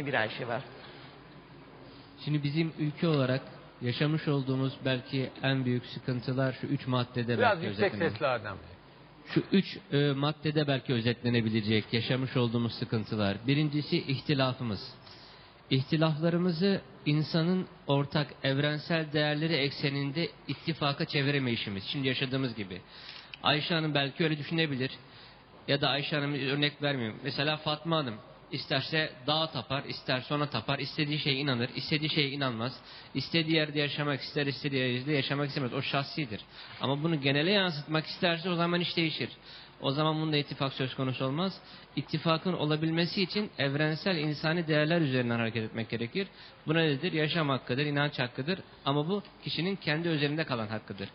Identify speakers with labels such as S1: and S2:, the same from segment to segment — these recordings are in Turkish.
S1: içinde bir Ayşe var.
S2: Şimdi bizim ülke olarak yaşamış olduğumuz belki en büyük sıkıntılar şu üç maddede
S3: Biraz
S2: belki
S3: yüksek
S2: özetlenebilir.
S3: sesli Adem Bey.
S2: Şu üç e, maddede belki özetlenebilecek yaşamış olduğumuz sıkıntılar. Birincisi ihtilafımız. İhtilaflarımızı insanın ortak evrensel değerleri ekseninde ittifaka çeviremeyişimiz. Şimdi yaşadığımız gibi. Ayşe Hanım belki öyle düşünebilir. Ya da Ayşe Hanım örnek vermiyorum. Mesela Fatma Hanım isterse dağa tapar, isterse ona tapar, istediği şeye inanır, istediği şeye inanmaz. İstediği yerde yaşamak ister, istediği yerde yaşamak istemez. O şahsidir. Ama bunu genele yansıtmak isterse o zaman iş değişir. O zaman bunda ittifak söz konusu olmaz. İttifakın olabilmesi için evrensel insani değerler üzerinden hareket etmek gerekir. Buna nedir? Yaşam hakkıdır, inanç hakkıdır. Ama bu kişinin kendi üzerinde kalan hakkıdır.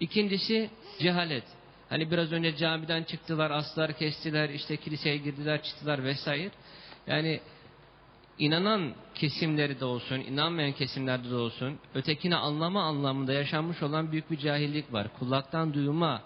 S2: İkincisi cehalet. Hani biraz önce camiden çıktılar, aslar kestiler, işte kiliseye girdiler, çıktılar vesaire. Yani inanan kesimleri de olsun, inanmayan kesimlerde de olsun, ötekini anlama anlamında yaşanmış olan büyük bir cahillik var. Kulaktan duyma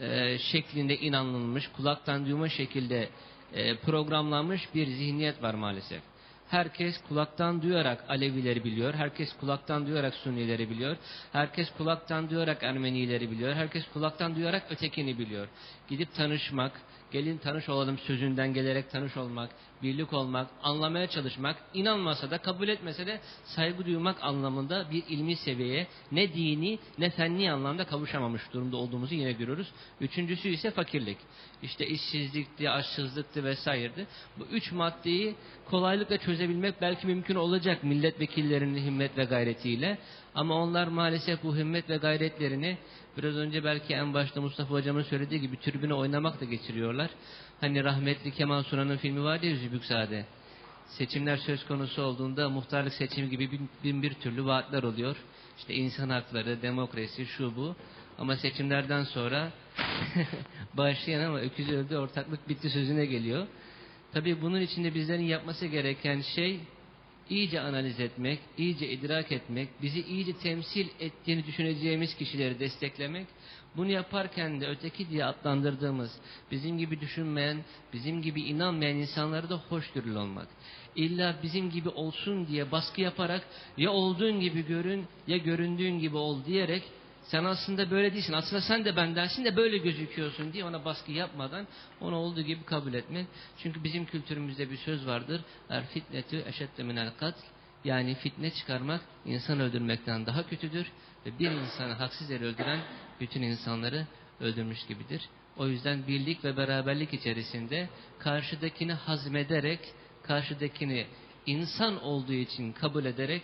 S2: e, şeklinde inanılmış, kulaktan duyma şekilde e, programlanmış bir zihniyet var maalesef. Herkes kulaktan duyarak Alevileri biliyor. Herkes kulaktan duyarak Sünnileri biliyor. Herkes kulaktan duyarak Ermenileri biliyor. Herkes kulaktan duyarak ötekini biliyor. Gidip tanışmak, gelin tanış olalım sözünden gelerek tanış olmak, birlik olmak, anlamaya çalışmak, inanmasa da kabul etmese de saygı duymak anlamında bir ilmi seviyeye ne dini ne fenni anlamda kavuşamamış durumda olduğumuzu yine görüyoruz. Üçüncüsü ise fakirlik. İşte işsizlikti, açsızlıktı vesairedir. Bu üç maddeyi kolaylıkla çözebilmek belki mümkün olacak milletvekillerinin himmet ve gayretiyle. Ama onlar maalesef bu himmet ve gayretlerini biraz önce belki en başta Mustafa hocamın söylediği gibi türbüne oynamakla geçiriyorlar. Hani rahmetli Kemal Sunan'ın filmi vardı ya Zübüksade. Seçimler söz konusu olduğunda muhtarlık seçimi gibi bin, bin bir türlü vaatler oluyor. İşte insan hakları, demokrasi, şu bu. Ama seçimlerden sonra başlayan ama öküz öldü ortaklık bitti sözüne geliyor. Tabii bunun içinde bizlerin yapması gereken şey iyice analiz etmek, iyice idrak etmek, bizi iyice temsil ettiğini düşüneceğimiz kişileri desteklemek, bunu yaparken de öteki diye adlandırdığımız, bizim gibi düşünmeyen, bizim gibi inanmayan insanlara da hoşgörülü olmak. İlla bizim gibi olsun diye baskı yaparak ya olduğun gibi görün ya göründüğün gibi ol diyerek sen aslında böyle değilsin. Aslında sen de bendensin de böyle gözüküyorsun diye ona baskı yapmadan onu olduğu gibi kabul etmek. Çünkü bizim kültürümüzde bir söz vardır. Er fitnetü eşedde minel katl. Yani fitne çıkarmak insan öldürmekten daha kötüdür. Ve bir insanı haksız yere öldüren bütün insanları öldürmüş gibidir. O yüzden birlik ve beraberlik içerisinde karşıdakini hazmederek, karşıdakini insan olduğu için kabul ederek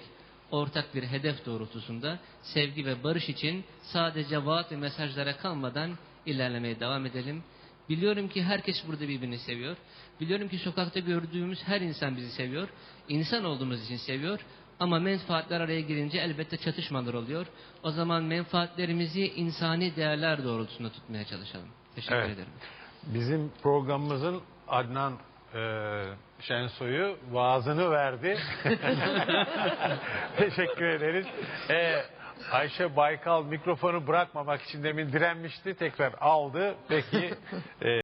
S2: ortak bir hedef doğrultusunda sevgi ve barış için sadece vaat ve mesajlara kalmadan ilerlemeye devam edelim. Biliyorum ki herkes burada birbirini seviyor. Biliyorum ki sokakta gördüğümüz her insan bizi seviyor. İnsan olduğumuz için seviyor. Ama menfaatler araya girince elbette çatışmalar oluyor. O zaman menfaatlerimizi insani değerler doğrultusunda tutmaya çalışalım. Teşekkür
S3: Evet.
S2: ederim.
S3: Bizim programımızın Adnan e, Şensoy'u vaazını verdi. Teşekkür ederiz. E, Ayşe Baykal mikrofonu bırakmamak için demin direnmişti. Tekrar aldı. Peki e,